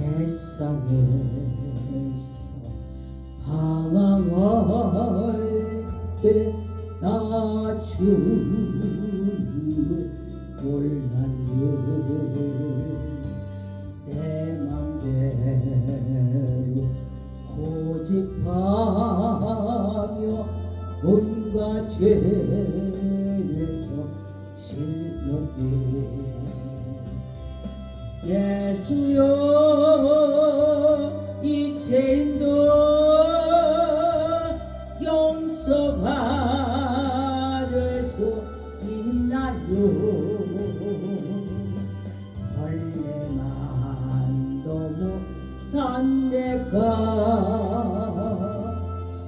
세상에서 방황할 때나 주님을 몰랐네 내 맘대로 고집하며 온갖 죄를 저질렀네. 예수여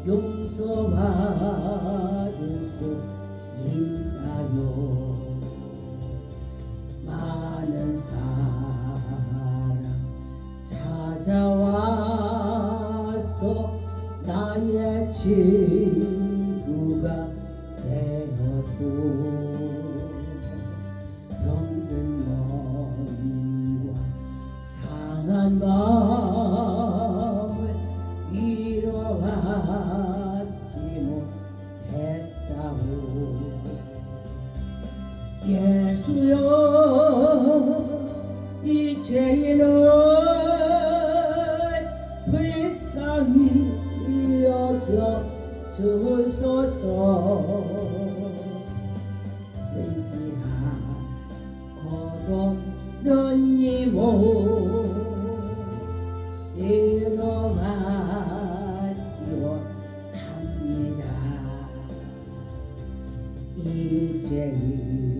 용서받을 수 있나요 많은 사랑 찾아와서 나의 친구가 되어도 병든 몸과 상한 마음 죄인을 불쌍히 여겨 주소서. 의지한 고독는 이모 잃어맞기로 합니다. 이제는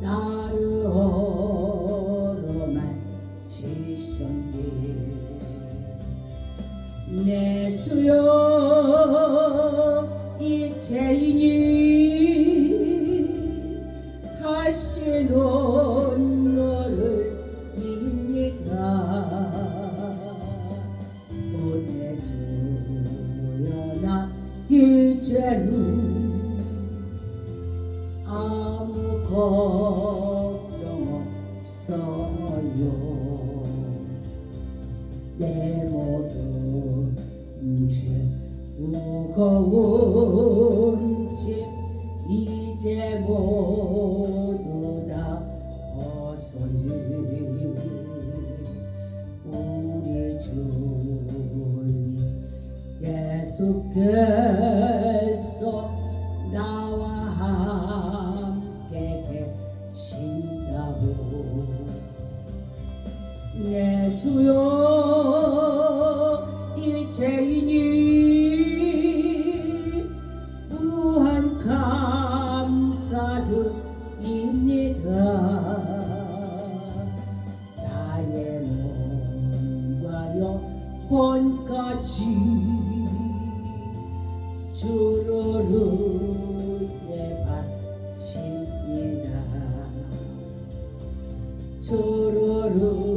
나를 어루만 지셨니 내 주여 이 죄인이 다시는 너를 입니다. 오내 주여 나 이제는 무거운 짐 이제 모두 다 벗어니 우리 주님 예수께서 나와 함께 계신다고. 내 주여 영혼까지 주로르게 바칩니다. 주로르